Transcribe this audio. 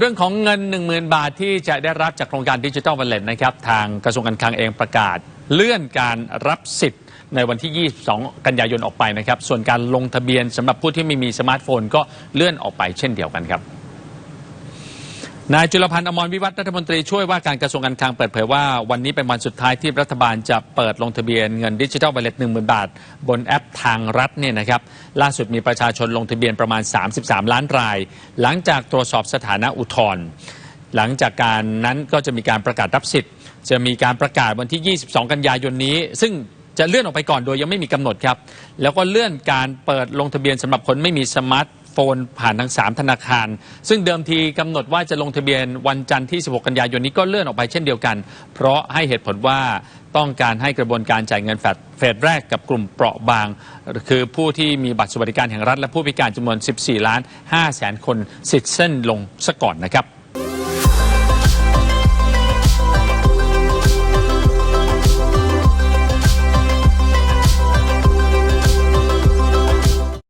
เรื่องของเงิน 10,000 บาทที่จะได้รับจากโครงการดิจิทัลว a ลเล็ตนะครับ ทางกระทรวงการคลังเองประกาศเลื่อนการรับสิทธิ์ในวันที่ 22 กันยายนออกไปนะครับ ส่วนการลงทะเบียนสำหรับผู้ที่ไม่มีสมาร์ทโฟนก็เลื่อนออกไปเช่นเดียวกันครับ นายจุลพันธ์อมรวิวัฒน์รัฐมนตรีช่วยว่าการกระทรวงการคลังเปิดเผยว่า วันนี้เป็นวันสุดท้ายที่รัฐบาลจะเปิดลงทะเบียนเงินดิจิทัลว a ลเล็ต10,000บาท บนแอปทางรัฐเนี่ยนะครับล่าสุดมีประชาชนลงทะเบียนประมาณ 33 ล้านราย หลังจากตรวจสอบสถานะอุทธรณ์หลังจากการนั้นก็จะมีการประกาศรับสิทธิ์ จะมีการประกาศวันที่ 22 กันยายนนี้ ซึ่งจะเลื่อนออกไปก่อนโดยยังไม่มีกำหนดครับ แล้วก็เลื่อนการเปิดลงทะเบียนสำหรับคนไม่มีสมาร์ท นผ่านทั้ง3 ธนาคาร ซึ่งเดิมทีกำหนดว่าจะลงทะเบียนวันจันทร์ที่ 16 กันยายนนี้ก็เลื่อนออกไปเช่นเดียวกัน เพราะให้เหตุผลว่าต้องการให้กระบวนการจ่ายเงินแฟดเฟสแรกกับกลุ่มเปราะบาง คือผู้ที่มีบัตรสวัสดิการแห่งรัฐ และผู้พิการจำนวน 14 ล้าน5แสนคนสิทธิ์เส้นลงซะก่อนนะครับ